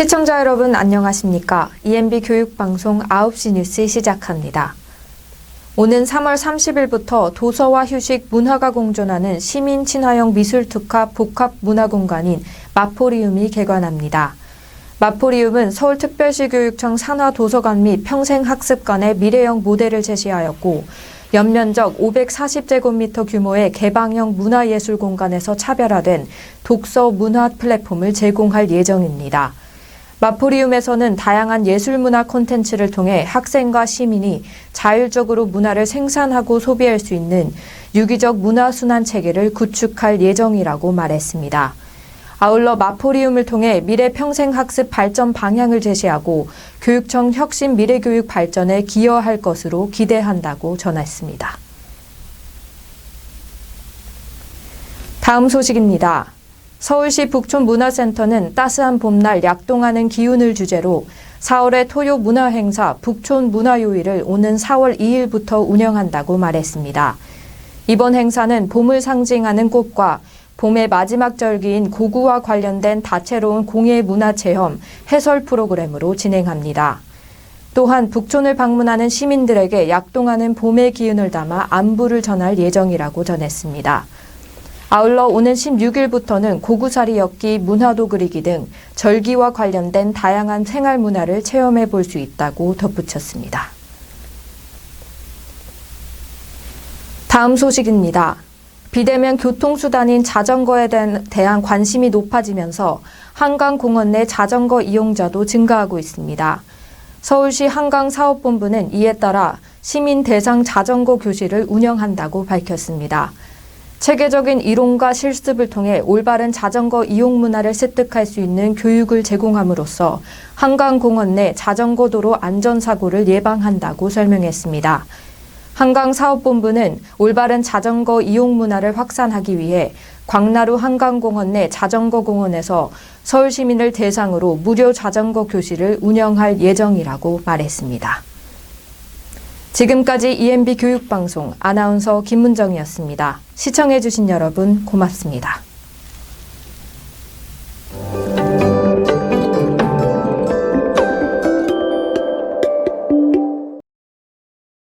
시청자 여러분 안녕하십니까? EMB 교육방송 9시 뉴스 시작합니다. 오는 3월 30일부터 도서와 휴식, 문화가 공존하는 시민 친화형 미술 특화 복합 문화 공간인 마포리움이 개관합니다. 마포리움은 서울특별시 교육청 산하 도서관 및 평생학습관의 미래형 모델을 제시하였고 연면적 540제곱미터 규모의 개방형 문화예술 공간에서 차별화된 독서 문화 플랫폼을 제공할 예정입니다. 마포리움에서는 다양한 예술문화 콘텐츠를 통해 학생과 시민이 자율적으로 문화를 생산하고 소비할 수 있는 유기적 문화순환 체계를 구축할 예정이라고 말했습니다. 아울러 마포리움을 통해 미래 평생 학습 발전 방향을 제시하고 교육청 혁신 미래교육 발전에 기여할 것으로 기대한다고 전했습니다. 다음 소식입니다. 서울시 북촌문화센터는 따스한 봄날 약동하는 기운을 주제로 4월의 토요 문화행사 북촌 문화요일을 오는 4월 2일부터 운영한다고 말했습니다. 이번 행사는 봄을 상징하는 꽃과 봄의 마지막 절기인 고구와 관련된 다채로운 공예 문화 체험, 해설 프로그램으로 진행합니다. 또한 북촌을 방문하는 시민들에게 약동하는 봄의 기운을 담아 안부를 전할 예정이라고 전했습니다. 아울러 오는 16일부터는 고구사리 엮기, 문화도 그리기 등 절기와 관련된 다양한 생활 문화를 체험해 볼 수 있다고 덧붙였습니다. 다음 소식입니다. 비대면 교통수단인 자전거에 대한 관심이 높아지면서 한강공원 내 자전거 이용자도 증가하고 있습니다. 서울시 한강사업본부는 이에 따라 시민 대상 자전거 교실을 운영한다고 밝혔습니다. 체계적인 이론과 실습을 통해 올바른 자전거 이용 문화를 습득할 수 있는 교육을 제공함으로써 한강공원 내 자전거 도로 안전사고를 예방한다고 설명했습니다. 한강사업본부는 올바른 자전거 이용 문화를 확산하기 위해 광나루 한강공원 내 자전거 공원에서 서울 시민을 대상으로 무료 자전거 교실을 운영할 예정이라고 말했습니다. 지금까지 EMB 교육방송 아나운서 김문정이었습니다. 시청해주신 여러분 고맙습니다.